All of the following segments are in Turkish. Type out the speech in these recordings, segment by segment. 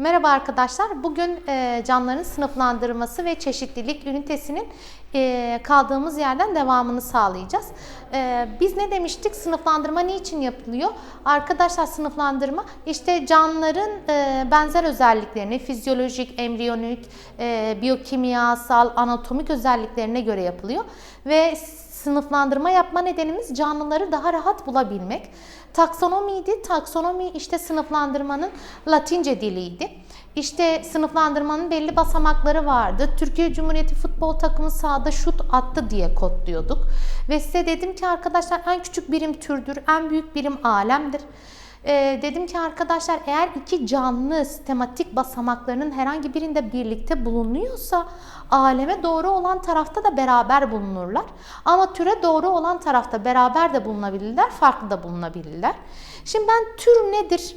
Merhaba arkadaşlar. Bugün e, canlıların sınıflandırması ve çeşitlilik ünitesinin e, kaldığımız yerden devamını sağlayacağız. E, biz ne demiştik? Sınıflandırma niçin yapılıyor? Arkadaşlar sınıflandırma işte canlıların e, benzer özelliklerini fizyolojik, embriyonik, biyokimyasal, anatomik özelliklerine göre yapılıyor ve sınıflandırma yapma nedenimiz canlıları daha rahat bulabilmek. Taksonomiydi. Taksonomi işte sınıflandırmanın Latince diliydi. İşte sınıflandırmanın belli basamakları vardı. Türkiye Cumhuriyeti futbol takımı sahada şut attı diye kodluyorduk. Ve size dedim ki arkadaşlar en küçük birim türdür, en büyük birim alemdir. Ee, dedim ki arkadaşlar eğer iki canlı sistematik basamaklarının herhangi birinde birlikte bulunuyorsa aleme doğru olan tarafta da beraber bulunurlar. Ama türe doğru olan tarafta beraber de bulunabilirler, farklı da bulunabilirler. Şimdi ben tür nedir?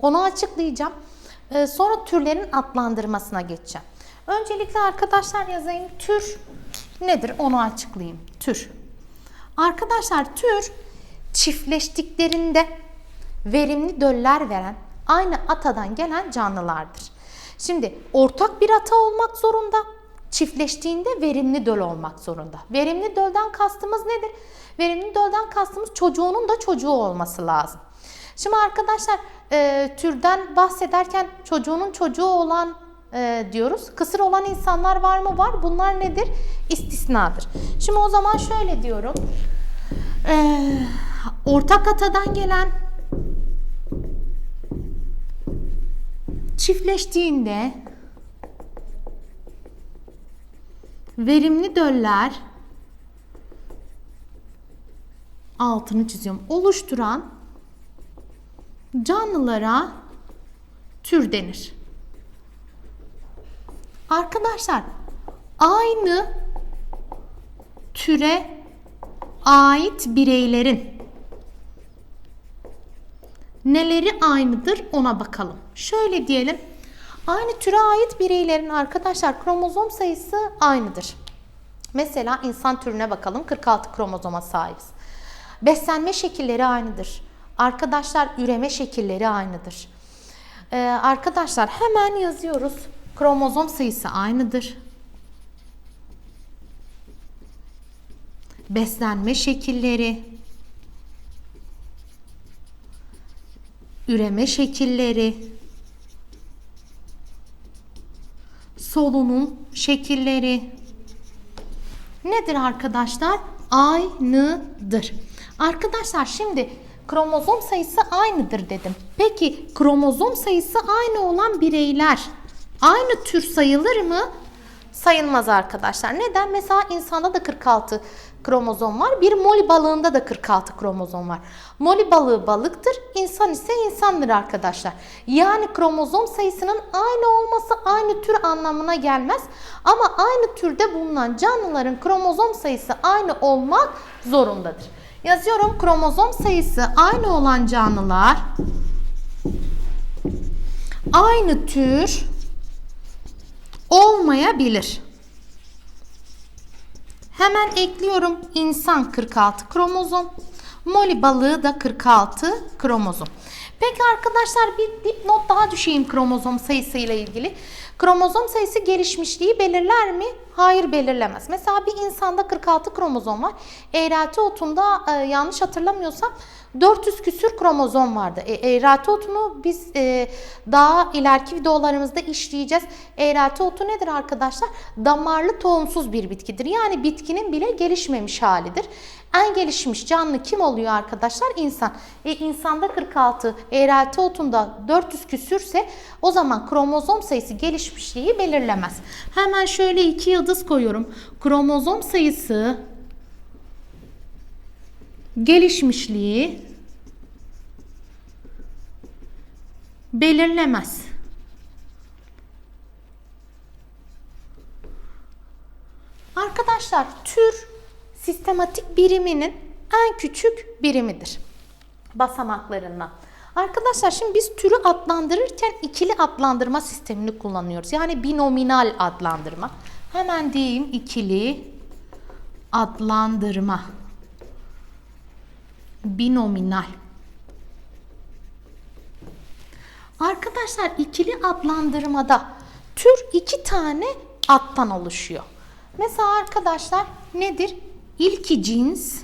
Onu açıklayacağım. Ee, sonra türlerin adlandırmasına geçeceğim. Öncelikle arkadaşlar yazayım. Tür nedir? Onu açıklayayım. Tür. Arkadaşlar tür çiftleştiklerinde verimli döller veren aynı atadan gelen canlılardır. Şimdi ortak bir ata olmak zorunda, çiftleştiğinde verimli döl olmak zorunda. Verimli dölden kastımız nedir? Verimli dölden kastımız çocuğunun da çocuğu olması lazım. Şimdi arkadaşlar e, türden bahsederken çocuğunun çocuğu olan e, diyoruz. Kısır olan insanlar var mı? Var. Bunlar nedir? İstisnadır. Şimdi o zaman şöyle diyorum. E, ortak atadan gelen çiftleştiğinde verimli döller altını çiziyorum. Oluşturan canlılara tür denir. Arkadaşlar aynı türe ait bireylerin neleri aynıdır ona bakalım. Şöyle diyelim. Aynı türe ait bireylerin arkadaşlar kromozom sayısı aynıdır. Mesela insan türüne bakalım. 46 kromozoma sahibiz. Beslenme şekilleri aynıdır. Arkadaşlar üreme şekilleri aynıdır. Ee, arkadaşlar hemen yazıyoruz. Kromozom sayısı aynıdır. Beslenme şekilleri, üreme şekilleri, solunum şekilleri nedir arkadaşlar? Aynıdır. Arkadaşlar şimdi kromozom sayısı aynıdır dedim. Peki kromozom sayısı aynı olan bireyler aynı tür sayılır mı? Sayılmaz arkadaşlar. Neden? Mesela insanda da 46 kromozom var. Bir moli balığında da 46 kromozom var. Moli balığı balıktır, insan ise insandır arkadaşlar. Yani kromozom sayısının aynı olması aynı tür anlamına gelmez. Ama aynı türde bulunan canlıların kromozom sayısı aynı olmak zorundadır. Yazıyorum kromozom sayısı aynı olan canlılar aynı tür olmayabilir. Hemen ekliyorum. İnsan 46 kromozom. Moli balığı da 46 kromozom. Peki arkadaşlar bir dipnot daha düşeyim kromozom sayısıyla ilgili. Kromozom sayısı gelişmişliği belirler mi? Hayır belirlemez. Mesela bir insanda 46 kromozom var. Eğrelti otunda e, yanlış hatırlamıyorsam 400 küsür kromozom vardı. E, eğrelti otunu biz e, daha ileriki videolarımızda işleyeceğiz. Eğrelti otu nedir arkadaşlar? Damarlı tohumsuz bir bitkidir. Yani bitkinin bile gelişmemiş halidir. En gelişmiş canlı kim oluyor arkadaşlar? İnsan. E, insanda 46, eğrelti otunda 400 küsürse o zaman kromozom sayısı gelişmişliği belirlemez. Hemen şöyle iki yıldız koyuyorum. Kromozom sayısı gelişmişliği belirlemez. Arkadaşlar tür sistematik biriminin en küçük birimidir basamaklarından. Arkadaşlar şimdi biz türü adlandırırken ikili adlandırma sistemini kullanıyoruz. Yani binominal adlandırma. Hemen diyeyim ikili adlandırma. Binominal. Arkadaşlar ikili adlandırmada tür iki tane attan oluşuyor. Mesela arkadaşlar nedir? İlki cins,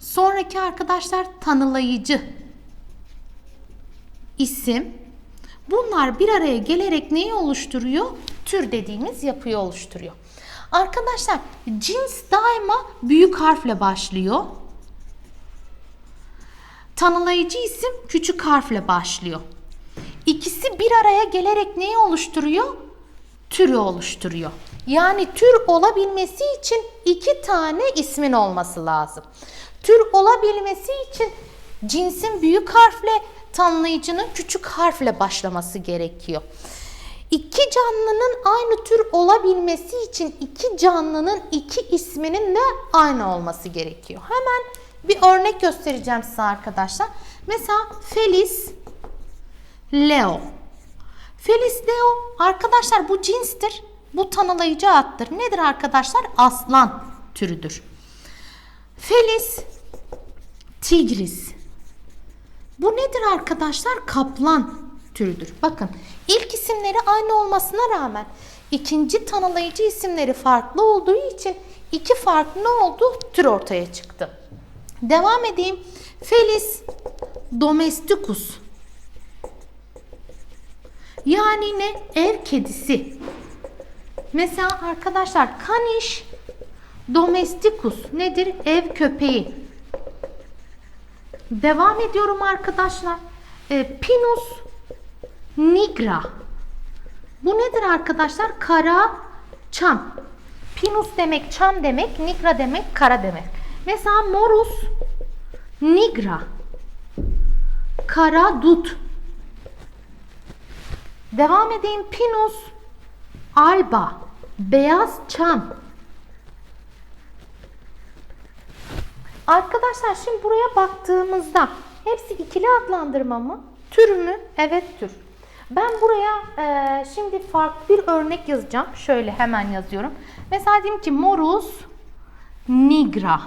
sonraki arkadaşlar tanılayıcı isim. Bunlar bir araya gelerek neyi oluşturuyor? Tür dediğimiz yapıyı oluşturuyor. Arkadaşlar cins daima büyük harfle başlıyor. Tanılayıcı isim küçük harfle başlıyor. İkisi bir araya gelerek neyi oluşturuyor? Türü oluşturuyor. Yani tür olabilmesi için iki tane ismin olması lazım. Tür olabilmesi için cinsin büyük harfle, tanımlayıcının küçük harfle başlaması gerekiyor. İki canlının aynı tür olabilmesi için iki canlının iki isminin de aynı olması gerekiyor. Hemen bir örnek göstereceğim size arkadaşlar. Mesela Felis, Leo. Felis Leo arkadaşlar bu cinstir. Bu tanılayıcı attır. Nedir arkadaşlar? Aslan türüdür. Felis, Tigris. Bu nedir arkadaşlar? Kaplan türüdür. Bakın ilk isimleri aynı olmasına rağmen ikinci tanılayıcı isimleri farklı olduğu için iki farklı ne oldu? Tür ortaya çıktı. Devam edeyim. Felis domesticus. Yani ne? Ev kedisi. Mesela arkadaşlar kaniş domesticus nedir? Ev köpeği. Devam ediyorum arkadaşlar. E, Pinus nigra. Bu nedir arkadaşlar? Kara çam. Pinus demek çam demek, nigra demek kara demek. Mesela morus nigra. Kara dut. Devam edeyim. Pinus alba. Beyaz çam. Arkadaşlar şimdi buraya baktığımızda hepsi ikili adlandırma mı? Tür mü? Evet tür. Ben buraya e, şimdi farklı bir örnek yazacağım. Şöyle hemen yazıyorum. Mesela diyeyim ki morus nigra.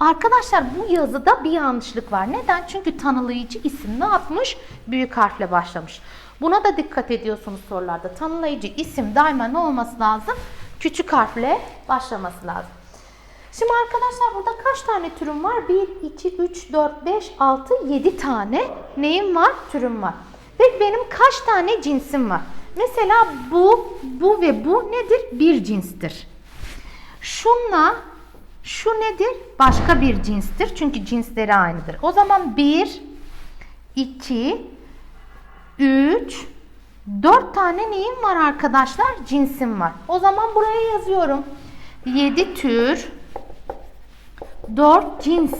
Arkadaşlar bu yazıda bir yanlışlık var. Neden? Çünkü tanılayıcı isim ne yapmış? Büyük harfle başlamış. Buna da dikkat ediyorsunuz sorularda. Tanılayıcı isim daima ne olması lazım? Küçük harfle başlaması lazım. Şimdi arkadaşlar burada kaç tane türüm var? 1, 2, 3, 4, 5, 6, 7 tane neyim var? Türüm var. Peki benim kaç tane cinsim var? Mesela bu, bu ve bu nedir? Bir cinstir. Şunla şu nedir? Başka bir cinstir. Çünkü cinsleri aynıdır. O zaman 1, 2, 3, 4 tane neyim var arkadaşlar? Cinsim var. O zaman buraya yazıyorum. 7 tür, 4 cins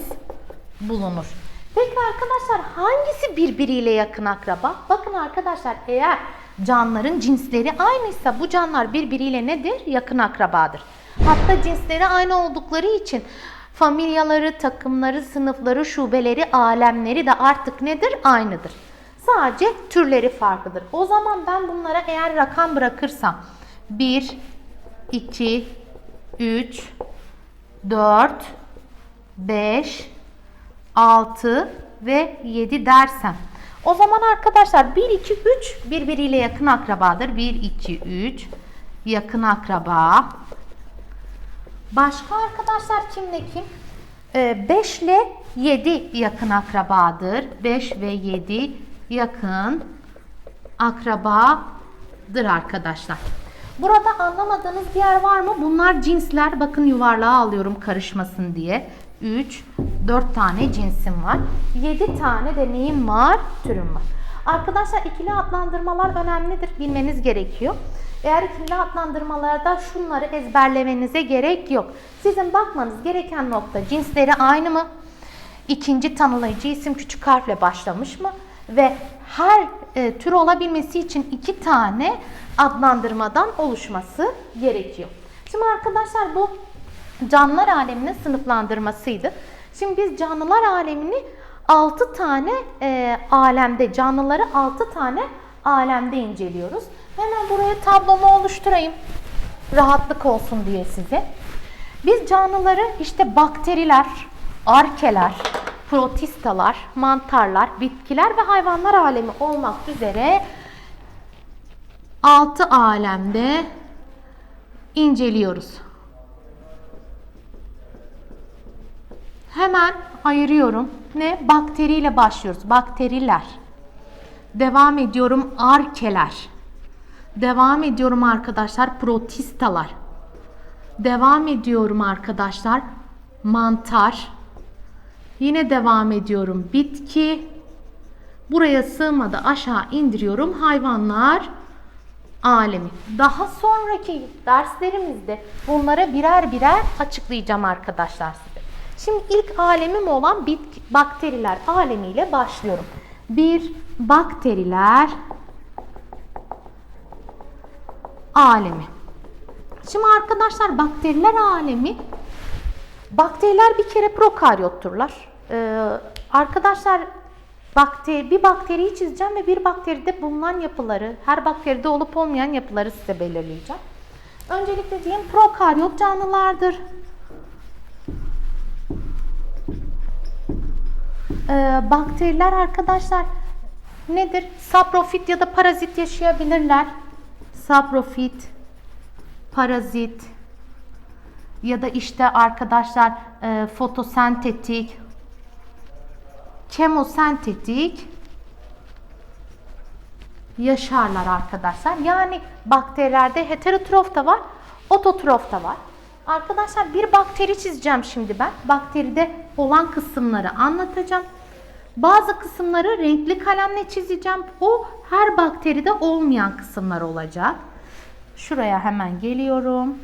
bulunur. Peki arkadaşlar hangisi birbiriyle yakın akraba? Bakın arkadaşlar eğer canlıların cinsleri aynıysa bu canlılar birbiriyle nedir? Yakın akrabadır. Hatta cinsleri aynı oldukları için familyaları, takımları, sınıfları, şubeleri, alemleri de artık nedir? Aynıdır. Sadece türleri farklıdır. O zaman ben bunlara eğer rakam bırakırsam 1, 2, 3, 4, 5, 6 ve 7 dersem. O zaman arkadaşlar 1, 2, 3 birbiriyle yakın akrabadır. 1, 2, 3 yakın akraba. Başka arkadaşlar kimle kim? 5 ile 7 yakın akrabadır. 5 ve 7 yakın akrabadır arkadaşlar. Burada anlamadığınız bir yer var mı? Bunlar cinsler. Bakın yuvarlığa alıyorum karışmasın diye. 3, 4 tane cinsim var. 7 tane de neyim var? Türüm var. Arkadaşlar ikili adlandırmalar önemlidir. Bilmeniz gerekiyor. Eğer ikili adlandırmalarda şunları ezberlemenize gerek yok. Sizin bakmanız gereken nokta cinsleri aynı mı? İkinci tanılayıcı isim küçük harfle başlamış mı? Ve her e, tür olabilmesi için iki tane adlandırmadan oluşması gerekiyor. Şimdi arkadaşlar bu canlılar aleminin sınıflandırmasıydı. Şimdi biz canlılar alemini 6 tane e, alemde, canlıları 6 tane alemde inceliyoruz. Hemen buraya tablomu oluşturayım. Rahatlık olsun diye size. Biz canlıları işte bakteriler, arkeler, protistalar, mantarlar, bitkiler ve hayvanlar alemi olmak üzere 6 alemde inceliyoruz. Hemen ayırıyorum. Ne? Bakteriyle başlıyoruz. Bakteriler. Devam ediyorum arkeler. Devam ediyorum arkadaşlar protistalar. Devam ediyorum arkadaşlar mantar. Yine devam ediyorum bitki. Buraya sığmadı aşağı indiriyorum hayvanlar alemi. Daha sonraki derslerimizde bunlara birer birer açıklayacağım arkadaşlar size. Şimdi ilk alemim olan bitki, bakteriler alemiyle başlıyorum. Bir bakteriler alemi. Şimdi arkadaşlar bakteriler alemi bakteriler bir kere prokaryotturlar. Ee, arkadaşlar bakteri bir bakteriyi çizeceğim ve bir bakteride bulunan yapıları, her bakteride olup olmayan yapıları size belirleyeceğim. Öncelikle diyeyim prokaryot canlılardır. Ee, bakteriler arkadaşlar nedir? Saprofit ya da parazit yaşayabilirler. Saprofit, parazit ya da işte arkadaşlar e, fotosentetik, kemosentetik yaşarlar arkadaşlar. Yani bakterilerde heterotrof da var, ototrof da var. Arkadaşlar bir bakteri çizeceğim şimdi ben. Bakteride olan kısımları anlatacağım. Bazı kısımları renkli kalemle çizeceğim. O her bakteride olmayan kısımlar olacak. Şuraya hemen geliyorum.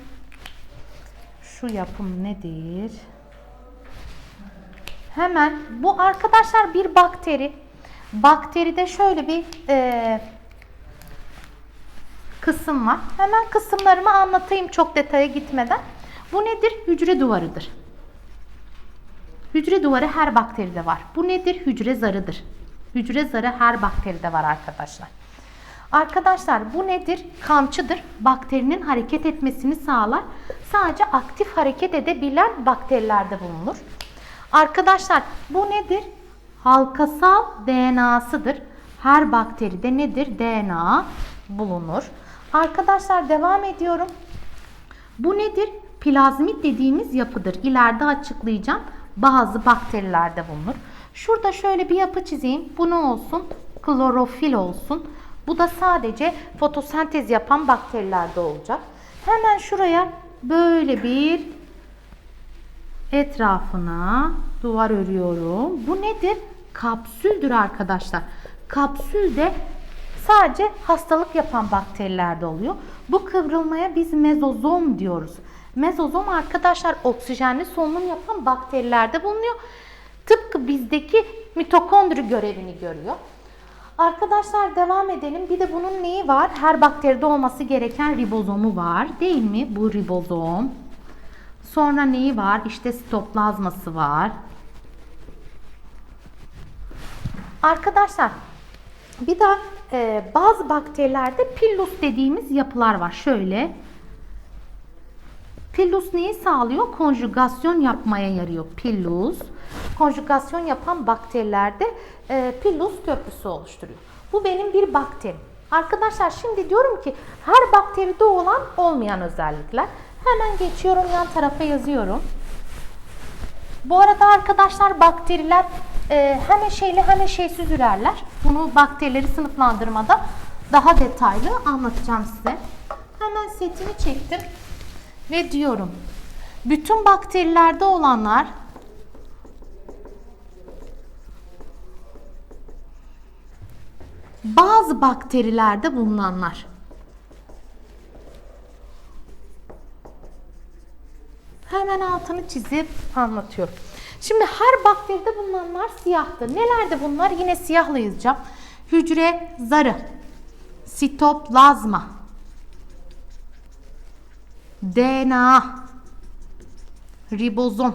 Şu yapım nedir? Hemen bu arkadaşlar bir bakteri. Bakteride şöyle bir e, kısım var. Hemen kısımlarımı anlatayım çok detaya gitmeden. Bu nedir? Hücre duvarıdır. Hücre duvarı her bakteride var. Bu nedir? Hücre zarıdır. Hücre zarı her bakteride var arkadaşlar. Arkadaşlar bu nedir? Kamçıdır. Bakterinin hareket etmesini sağlar. Sadece aktif hareket edebilen bakterilerde bulunur. Arkadaşlar bu nedir? Halkasal DNA'sıdır. Her bakteride nedir? DNA bulunur. Arkadaşlar devam ediyorum. Bu nedir? Plazmit dediğimiz yapıdır. İleride açıklayacağım. Bazı bakterilerde bulunur. Şurada şöyle bir yapı çizeyim. Bu ne olsun? Klorofil olsun. Bu da sadece fotosentez yapan bakterilerde olacak. Hemen şuraya böyle bir etrafına duvar örüyorum. Bu nedir? Kapsüldür arkadaşlar. Kapsül de sadece hastalık yapan bakterilerde oluyor. Bu kıvrılmaya biz mezozom diyoruz. Mezozom arkadaşlar oksijenli solunum yapan bakterilerde bulunuyor. Tıpkı bizdeki mitokondri görevini görüyor. Arkadaşlar devam edelim. Bir de bunun neyi var? Her bakteride olması gereken ribozomu var. Değil mi? Bu ribozom. Sonra neyi var? İşte sitoplazması var. Arkadaşlar bir de e, bazı bakterilerde pillus dediğimiz yapılar var. Şöyle. Pillus neyi sağlıyor? Konjugasyon yapmaya yarıyor. Pillus. Konjugasyon yapan bakterilerde e, pillus köprüsü oluşturuyor. Bu benim bir bakterim. Arkadaşlar şimdi diyorum ki her bakteride olan olmayan özellikler. Hemen geçiyorum yan tarafa yazıyorum. Bu arada arkadaşlar bakteriler e, hem eşeyli hem eşeysiz ürerler. Bunu bakterileri sınıflandırmada daha detaylı anlatacağım size. Hemen setini çektim ve diyorum bütün bakterilerde olanlar bazı bakterilerde bulunanlar. Hemen altını çizip anlatıyorum. Şimdi her bakteride bulunanlar siyahtır. Nelerde bunlar? Yine siyahla yazacağım. Hücre zarı, sitoplazma, DNA, ribozom.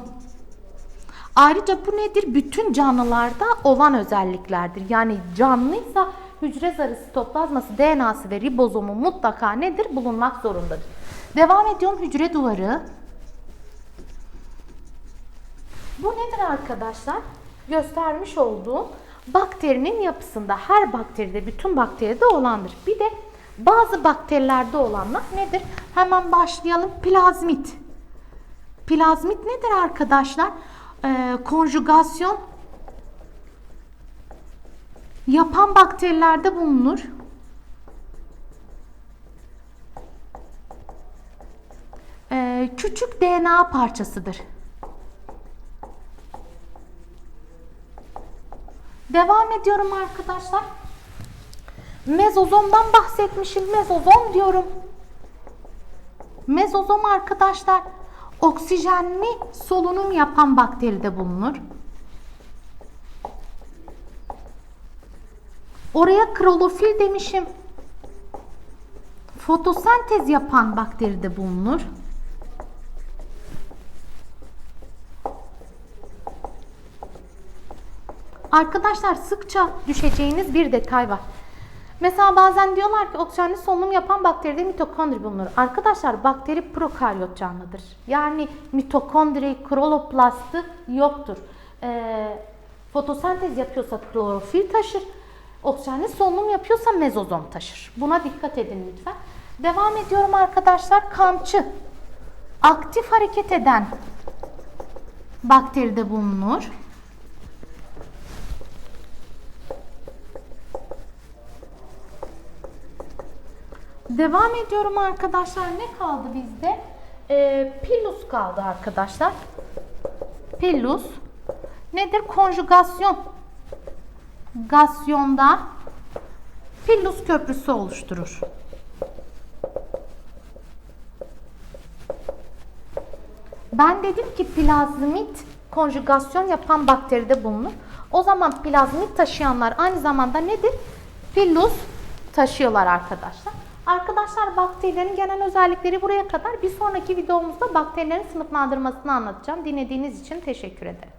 Ayrıca bu nedir? Bütün canlılarda olan özelliklerdir. Yani canlıysa hücre zarı, sitoplazması, DNA'sı ve ribozomu mutlaka nedir? Bulunmak zorundadır. Devam ediyorum hücre duvarı. Bu nedir arkadaşlar? göstermiş olduğum bakterinin yapısında her bakteride, bütün bakteride olandır. Bir de bazı bakterilerde olanlar nedir? Hemen başlayalım. Plazmit. Plazmit nedir arkadaşlar? Ee, konjugasyon yapan bakterilerde bulunur. Ee, küçük DNA parçasıdır. Devam ediyorum arkadaşlar. Mezozomdan bahsetmişim. Mezozom diyorum. Mezozom arkadaşlar oksijenli solunum yapan bakteride bulunur. Oraya klorofil demişim. Fotosentez yapan bakteride bulunur. Arkadaşlar sıkça düşeceğiniz bir detay var. Mesela bazen diyorlar ki oksijenli solunum yapan bakteride mitokondri bulunur. Arkadaşlar bakteri prokaryot canlıdır. Yani mitokondri, kloroplastı yoktur. Ee, fotosentez yapıyorsa klorofil taşır. Oksijenli solunum yapıyorsa mezozom taşır. Buna dikkat edin lütfen. Devam ediyorum arkadaşlar. Kamçı. Aktif hareket eden bakteride bulunur. Devam ediyorum arkadaşlar. Ne kaldı bizde? Ee, pillus kaldı arkadaşlar. Pillus nedir? Konjugasyon. Gasyonda pillus köprüsü oluşturur. Ben dedim ki plazmit konjugasyon yapan bakteride bulunur. O zaman plazmit taşıyanlar aynı zamanda nedir? Pillus taşıyorlar arkadaşlar. Arkadaşlar bakterilerin genel özellikleri buraya kadar. Bir sonraki videomuzda bakterilerin sınıflandırmasını anlatacağım. Dinlediğiniz için teşekkür ederim.